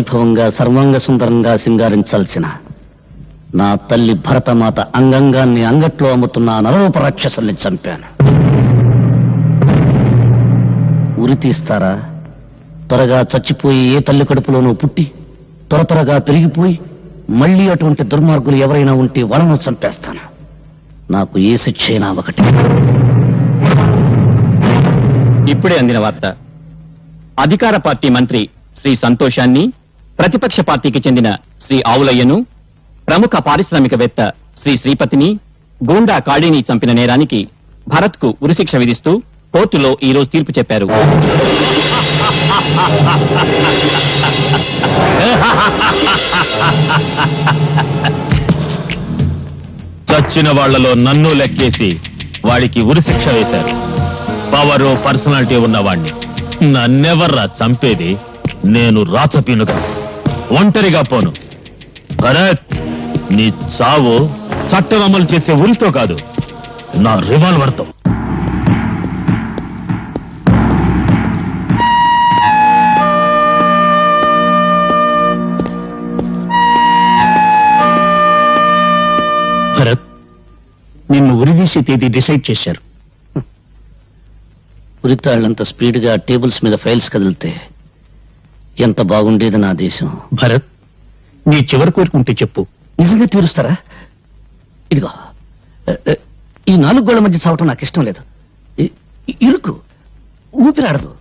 వైభవంగా సర్వాంగ సుందరంగా సింగారించాల్సిన నా తల్లి భరతమాత అంగంగాన్ని అంగట్లో అమ్ముతున్న ఆ రాక్షసుల్ని చంపాను. ఉరి తీస్తారా? త్వరగా చచ్చిపోయి ఏ తల్లి కడుపులోనూ పుట్టి త్వర త్వరగా పెరిగిపోయి మళ్ళీ అటువంటి దుర్మార్గులు ఎవరైనా ఉంటే వాళ్ళను చంపేస్తాను. నాకు ఏ శిక్ష అయినా ఒకటి. ఇప్పుడే అందిన వార్త. అధికార పార్టీ మంత్రి శ్రీ సంతోషాన్ని ప్రతిపక్ష పార్టీకి చెందిన శ్రీ ఆవులయ్యను ప్రముఖ పారిశ్రామికవేత్త శ్రీ శ్రీపతిని గూండా కాళీని చంపిన నేరానికి భరత్కు ఉరిశిక్ష విధిస్తూ కోర్టులో ఈ రోజు తీర్పు చెప్పారు. చచ్చిన వాళ్ళలో నన్ను లెక్కేసి వాడికి ఉరిశిక్ష వేశారు. Power personality ఉన్నవాణ్ణి. నన్నెవర్రా చంపేది? నేను రాచపీనుగా. ఒంటరిగా పోను. భరత్ నీ చావు చట్టం అమలు చేసే ఉరితో కాదు నా రివాల్వర్తో. భరత్ నిన్ను ఉరిదీసే తేదీ డిసైడ్ చేశారు. ఉరితాళ్ళంత స్పీడ్గా టేబుల్స్ మీద ఫైల్స్ కదిలితే ఎంత బాగుండేది నా దేశం. భరత్ నీ చివరి కోరుకుంటే చెప్పు. నిజంగా తీరుస్తారా? ఇదిగో ఈ నాలుగు గోళ్ళ మధ్య చావటం నాకు ఇష్టం లేదు. ఇరుకు ఊపిరాడదు.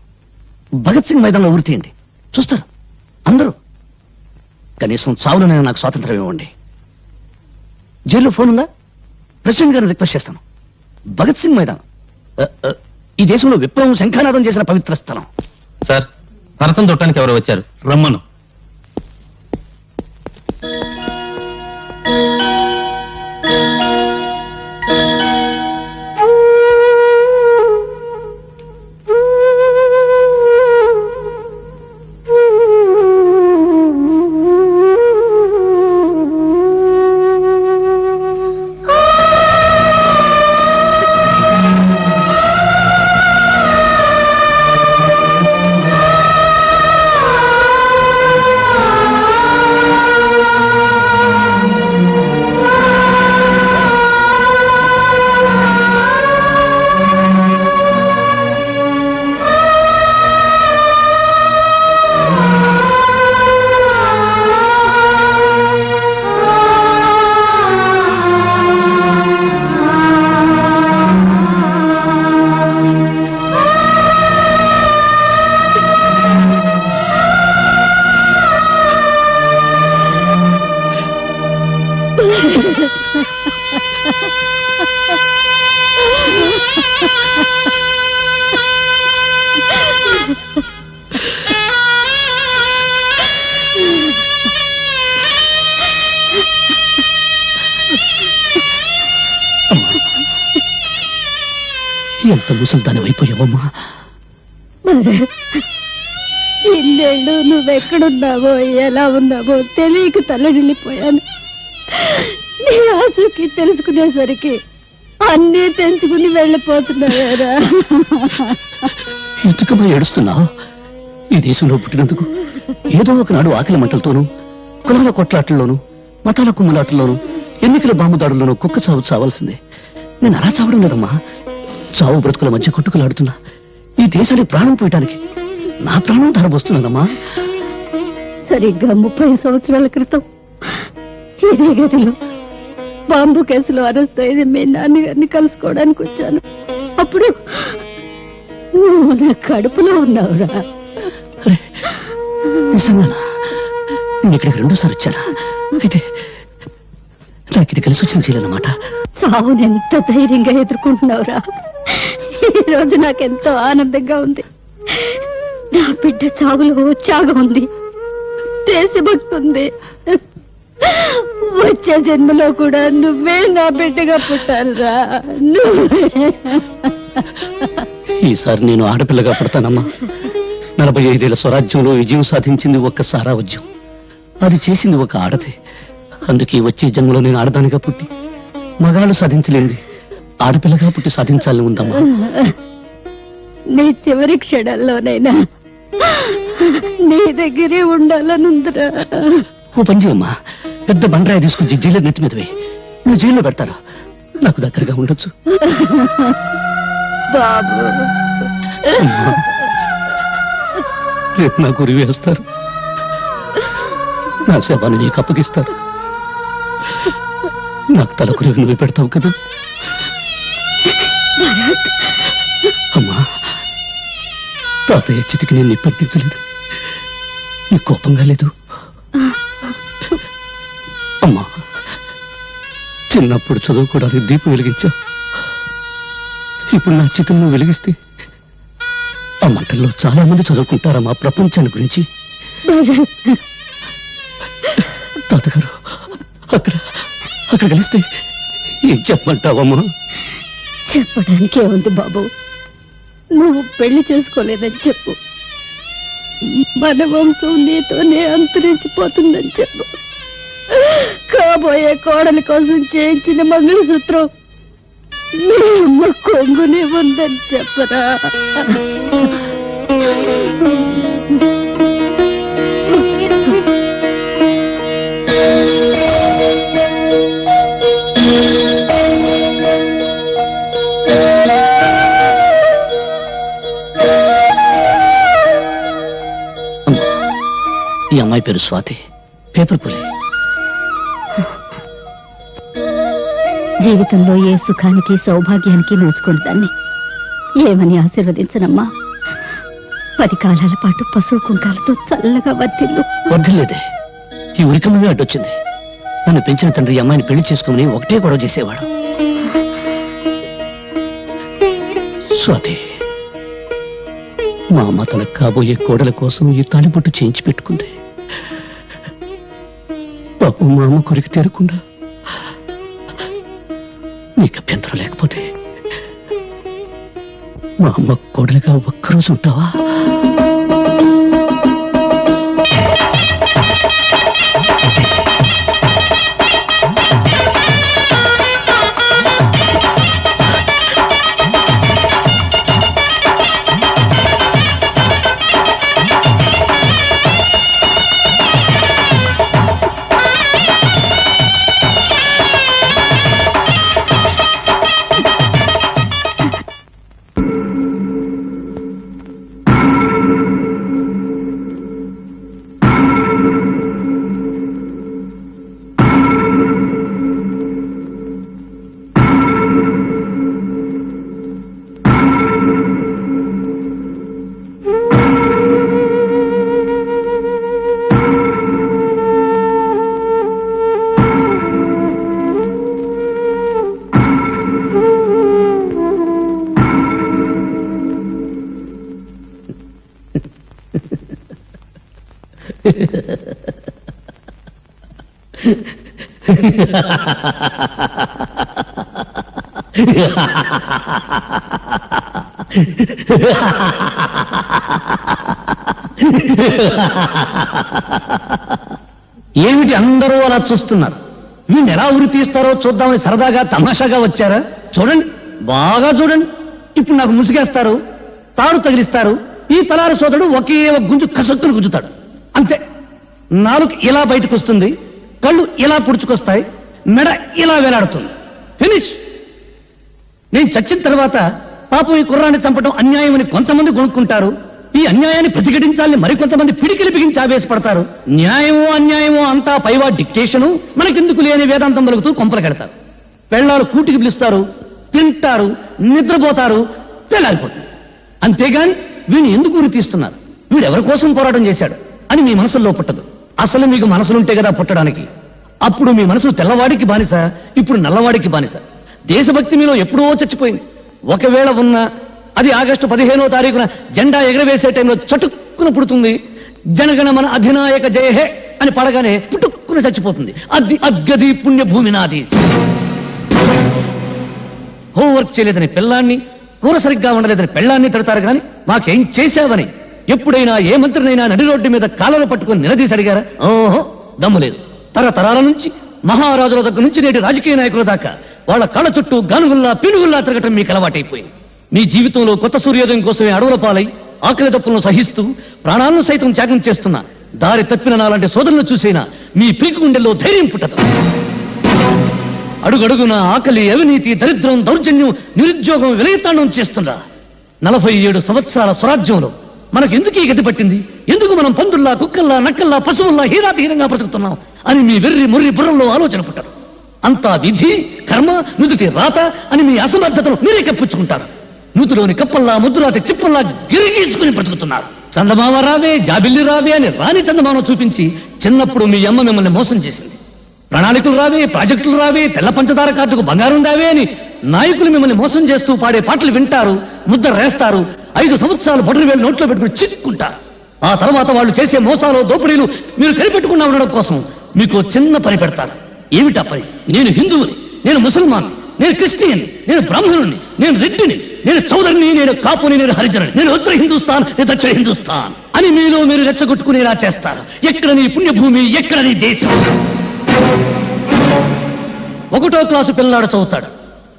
భగత్ సింగ్ మైదానంలో ఊరి తీయండి. చూస్తారు. అందరూ. కనీసం చావులోనే నాకు స్వాతంత్రం ఇవ్వండి. జైల్లో ఫోన్ ఉందా? ప్రెసిడెంట్ గారిని రిక్వెస్ట్ చేస్తాను. భగత్ సింగ్ మైదానం. ఈ దేశంలో విప్లవం శంఖానాదం చేసిన పవిత్ర స్థలం. సార్ భరతం చుట్టానికి ఎవరు వచ్చారు. రమ్మను. ఎంత ముసల్దాని అయిపోయావమ్మా మరి ఇన్నేళ్ళు నువ్వెక్కడున్నావో ఎలా ఉన్నావో తెలియక తల్లడిల్లిపోయాను. నీ ఆచూకి తెలుసుకునేసరికి అన్నీ తెంచుకుని వెళ్ళిపోతున్నావేరా. ఎందుకమ్మా ఏడుస్తున్నావు? ఈ దేశంలో పుట్టినందుకు ఏదో ఒకనాడు ఆకలి మంటలతోనూ కులాల కొట్లాటల్లోనూ మతాల కుమ్ములాటల్లోనూ ఎన్నికల బాంబుదాడుల్లోనూ కుక్క చావు చావాల్సిందే. నేను అలా చావడం లేదమ్మా. చావు బ్రతుకుల మధ్య కొట్టుకులాడుతున్నా. ఈ దేశానికి ప్రాణం పోయటానికి నా ప్రాణం ధరబోస్తున్నానమ్మా సరిగ్గా ముప్పై సంవత్సరాల క్రితం ఇదే గదిలో బాంబు కేసులో అరెస్ట్ అయిన మీ నాన్నగారిని కలుసుకోవడానికి వచ్చాను. అప్పుడు నువ్వు నా కడుపులో ఉన్నావురా. అరే నిజంగానా నేను ఇక్కడికి రెండోసారి వచ్చానా? అయితే నాకు ఇది కలిసి వచ్చిన చేయలేనమాట ఎంత ధైర్యంగా ఎదుర్కొంటున్నావురా? ఈ రోజు నాకెంతో ఆనందంగా ఉంది. నా బిడ్డ చావులో ఉత్సాహం ఉంది. దేశభక్తి ఉంది. వచ్చే జన్మలో కూడా నువ్వే నా బిడ్డగా పుట్టాలరా. నువ్వే. ఈసారి నేను ఆడపిల్లగా పడతానమ్మా. నలభై ఐదేళ్ళ స్వరాజ్యంలో విజయం సాధించింది ఒక్క సారావజ్యం. అది చేసింది ఒక ఆడదే అందుకే వచ్చే జన్మలో నేను ఆడదానిగా పుట్టి మగాళ్ళు సాధించలేంది. ఆడపిల్లగా పుట్టి సాధించాలని ఉందమ్మా. నీ చివరి క్షణాల్లోనైనా నీ దగ్గరే ఉండాలనుందిరా. ఓ పని చేయమ్మా. పెద్ద బండరాయి తీసుకుని జైలు నెత్తి మీద నువ్వు జైల్లో పెడతారు? నాకు దగ్గరగా ఉండొచ్చు. బాబు. రేపు నా గురి వేస్తారు. నా శవాన్ని నీకు అప్పగిస్తారు. నాకు తల గురి నువ్వు పెడతావు కదా. అమ్మా తాతయ్య చితికి నేను నిప్పర్తించలేదు. నీకు కోపంగా లేదు? అమ్మా చిన్నప్పుడు చదువుకోవడానికి దీపం వెలిగించావు ఇప్పుడు నా చితం నువ్వు వెలిగిస్తే ఆ మంటల్లో చాలా మంది చదువుకుంటారమ్మా ప్రపంచాన్ని గురించి? తాతగారు అక్కడ అక్కడ కలిస్తే ఏం చెప్పమంటావమ్మా? చెప్పడానికే ఉంది బాబు. నువ్వు పెళ్ళి చేసుకోలేదని చెప్పు. మన వంశం నీతోనే అంతరించిపోతుందని చెప్పు. కాబోయే కోడలి కోసం చేయించిన మంగళసూత్రం మీ అమ్మ కొంగునే ఉందని చెప్పరా. ఈ అమ్మాయి పేరు స్వాతి. పేపర్ పులి. జీవితంలో ఏ సుఖానికి సౌభాగ్యానికి నోచుకుని దాన్ని ఏమని ఆశీర్వదించనమ్మా? పది కాలాల పాటు పశువు కుంకాలతో చల్లగా వర్తిల్లు వద్దులేదే ఈ ఉరికమ్మమే అడ్డొచ్చింది. నన్ను పెంచిన తండ్రి ఈ అమ్మాయిని పెళ్ళి చేసుకోమని ఒకటే గొడవ చేసేవాడు. స్వాతి. మా అమ్మ తన కాబోయే కోడల కోసం ఈ తాళిబొట్టు చేయించి పెట్టుకుంది. పాపం మా అమ్మ కొరికి తీరకుండా నీకు అభ్యంతరం లేకపోతే మా అమ్మ కోడలుగా ఒక్కరోజు ఉంటావా? ఏమిటి అందరూ అలా చూస్తున్నారు? వీళ్ళు ఎలా ఉరి తీస్తారో చూద్దామని సరదాగా తమాషాగా వచ్చారా? చూడండి బాగా చూడండి. ఇప్పుడు నాకు ముసుగేస్తారు తాడు తగిలిస్తారు. ఈ తలారి సోదరుడు ఒకే ఒక గుంజు కసక్కును గుంజుతాడు. అంతే. నాలుగు ఇలా బయటకు వస్తుంది. కళ్ళు ఇలా పుడుచుకొస్తాయి మెడ ఇలా వేలాడుతుంది. ఫినిష్ నేను చచ్చిన తర్వాత పాపం ఈ కుర్రాన్ని చంపడం అన్యాయమని కొంతమంది కొనుక్కుంటారు ఈ అన్యాయాన్ని ప్రతిఘటించాలని మరికొంతమంది పిడికిలి బిగించి ఆవేశపడతారు. న్యాయమో అన్యాయమో అంతా పైవా డిక్టేషను మనకెందుకు లేని వేదాంతం పలుకుతూ కొంపలు కడతారు. పెళ్ళాలు కూటికి పిలుస్తారు తింటారు నిద్రపోతారు తెల్లారిపోతుంది. అంతేగాని వీడిని ఎందుకు ఉరి తీస్తున్నారు? వీడెవరి కోసం పోరాటం చేశాడు అని మీ మనసులో పుట్టదు. అసలు మీకు మనసులుంటే కదా పుట్టడానికి. అప్పుడు మీ మనసు తెల్లవాడికి బానిస ఇప్పుడు నల్లవాడికి బానిస. దేశభక్తి మీలో ఎప్పుడో చచ్చిపోయింది. ఒకవేళ ఉన్నా అది ఆగస్టు పదిహేనో తారీఖున జెండా ఎగరవేసే టైంలో చటుక్కున పుడుతుంది. జనగణ మన అధినాయక జయ హే అని పడగానే పుట్టుక్కున చచ్చిపోతుంది. అది అద్గది పుణ్యభూమి నాది హోంవర్క్ చేయలేదని పిల్లాన్ని కూర సరిగ్గా ఉండలేదని పెళ్ళాన్ని తిడతారు కానీ మాకేం చేశావని ఎప్పుడైనా ఏ మంత్రినైనా నడి రోడ్డు మీద కాళ్ళను పట్టుకుని నిలదీసి అడిగారా ఓహో దమ్ము లేదు. తరతరాల నుంచి మహారాజుల దగ్గర నుంచి నేటి రాజకీయ నాయకుల దాకా వాళ్ళ కళ్ళ చుట్టూ గానుగుల్లా పినుగుల్లా తిరగటం మీకు అలవాటైపోయింది. మీ జీవితంలో కొత్త సూర్యోదయం కోసమే అడవుల పాలై ఆకలి తప్పులను సహిస్తూ ప్రాణాలను సైతం త్యాగం చేస్తున్న దారి తప్పిన నాలాంటి సోదరులను చూసైనా మీ పీకు గుండెల్లో ధైర్యం పుట్టదు. అడుగడుగున ఆకలి అవినీతి దరిద్రం దౌర్జన్యం నిరుద్యోగం విలయతాండం చేస్తుందా నలభై ఏడు సంవత్సరాల స్వరాజ్యంలో మనకు ఎందుకు ఈ గతి పట్టింది? ఎందుకు మనం పందుల్లా కుక్కల్లా నక్కల్లా పశువుల్లా హీరాతిహీనంగా బ్రతుకుతున్నాం? అని మీ వెర్రి మొర్రి బుర్రంలో ఆలోచన పుట్టారు అంతా విధి కర్మ నుదుటి రాత అని మీ అసమర్థతను మీరే కప్పించుకుంటారు. నూతులోని కప్పల్లా ముద్దురాతి చిప్పల్లా గిరిగీసుకుని బ్రతుకుతున్నారు. చందమామ రావే జాబిల్లి రావే అని రాని చందమామ చూపించి చిన్నప్పుడు మీ అమ్మ మిమ్మల్ని మోసం చేసింది. ప్రణాళికలు రావే ప్రాజెక్టులు రావే తెల్ల పంచదార కార్డుకు బంగారం రావే అని నాయకులు మిమ్మల్ని మోసం చేస్తూ పాడే పాటలు వింటారు. ముద్ద రేస్తారు. ఐదు సంవత్సరాలు బొటరు వేలు నోట్లో పెట్టుకుని చిక్కుంటారు ఆ తర్వాత వాళ్ళు చేసే మోసాలు దోపిడీలు మీరు కనిపెట్టుకున్నా ఉండడం కోసం మీకు చిన్న పని పెడతారు ఏమిటా పని? నేను హిందువుని నేను ముసల్మాన్ నేను క్రిస్టియన్ నేను బ్రాహ్మణుని నేను రెడ్డిని నేను చౌదరిని నేను కాపుని నేను హరిజనుని నేను ఉత్తర హిందుస్థాన్ నేను దక్షిణ హిందుస్థాన్ అని మీలో మీరు రెచ్చగొట్టుకునేలా చేస్తారు. ఎక్కడ నీ పుణ్యభూమి ఎక్కడ నీ దేశం? ఒకటో క్లాసు పిల్లాడు చదువుతాడు.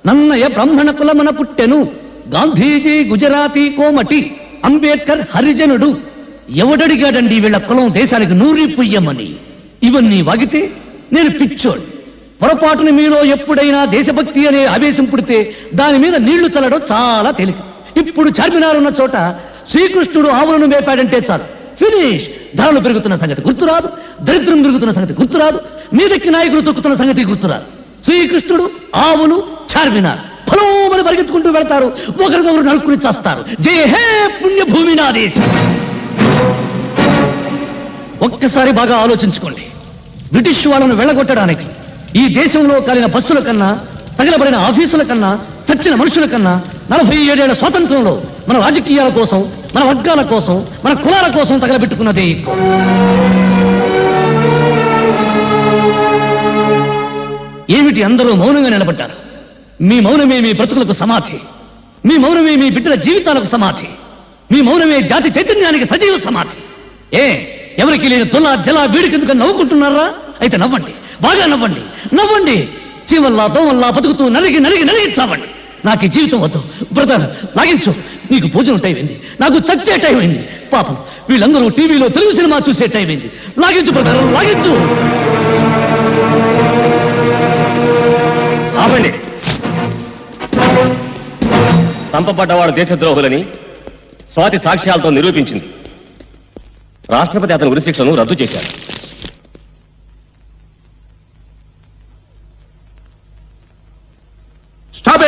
నన్నయ బ్రాహ్మణ కులమన పుట్టెను. గాంధీజీ గుజరాతీ కోమటి అంబేద్కర్ హరిజనుడు. ఎవడడిగాడండి వీళ్ళ కులం దేశానికి నూరి పుయ్యమని? ఇవన్నీ వాగితే నేను పిచ్చోడు. పొరపాటుని మీలో ఎప్పుడైనా దేశభక్తి అనే ఆవేశం పుడితే దాని మీద నీళ్ళు చల్లడం చాలా తేలిక. ఇప్పుడు చార్మినార్ ఉన్న చోట శ్రీకృష్ణుడు ఆవులను మేపాడంటే చాలు. ఫినిష్! ధరలు పెరుగుతున్న సంగతి గుర్తురాదు దరిద్రం పెరుగుతున్న సంగతి గుర్తురాదు మీదకి నాయకులు తొక్కుతున్న సంగతి గుర్తురాదు. శ్రీకృష్ణుడు ఆవులు చార్మినార్. ఫలోమని పరిగెత్తుకుంటూ వెళ్తారు. ఒకరికొకరు నలుక్కుని చేస్తారు. జే హే పుణ్యభూమి నా దేశం. ఒక్కసారి బాగా ఆలోచించుకోండి. బ్రిటిష్ వాళ్ళను వెళ్ళగొట్టడానికి ఈ దేశంలో కలిగిన బస్సుల కన్నా తగలబడిన ఆఫీసుల కన్నా చచ్చిన మనుషుల కన్నా నలభై ఏడేళ్ళ స్వాతంత్రంలో మన రాజకీయాల కోసం మన వర్గాల కోసం మన కులాల కోసం తగలబెట్టుకున్నదే ఎక్కువ. ఏమిటి అందరూ మౌనంగా నిలబడ్డారు? మీ మౌనమే మీ బ్రతుకులకు సమాధి. మీ మౌనమే మీ బిడ్డల జీవితాలకు సమాధి. మీ మౌనమే జాతి చైతన్యానికి సజీవ సమాధి. ఏ ఎవరికి లేని తుల జల వీడికెందుకు నవ్వుకుంటున్నారా? అయితే నవ్వండి బాగా నవ్వండి నవ్వండి. చీవల్లా దోమల్లా బతుకుతూ నలిగి నలిగి నలిగి చావండి. నాకు ఈ జీవితం వద్దు. బ్రదర్ లాగించు. నీకు భోజనం టైం అయింది. నాకు చచ్చే టైం అయింది. పాపం వీళ్ళందరూ టీవీలో తెలుగు సినిమా చూసే టైం అయింది. లాగించు బ్రదర్ లాగించు. ఆపండి. చంపబడ్డవాడు దేశద్రోహులని స్వాతి సాక్ష్యాలతో నిరూపించింది. రాష్ట్రపతి అతని ఉరిశిక్షను రద్దు చేశారు. స్టాప్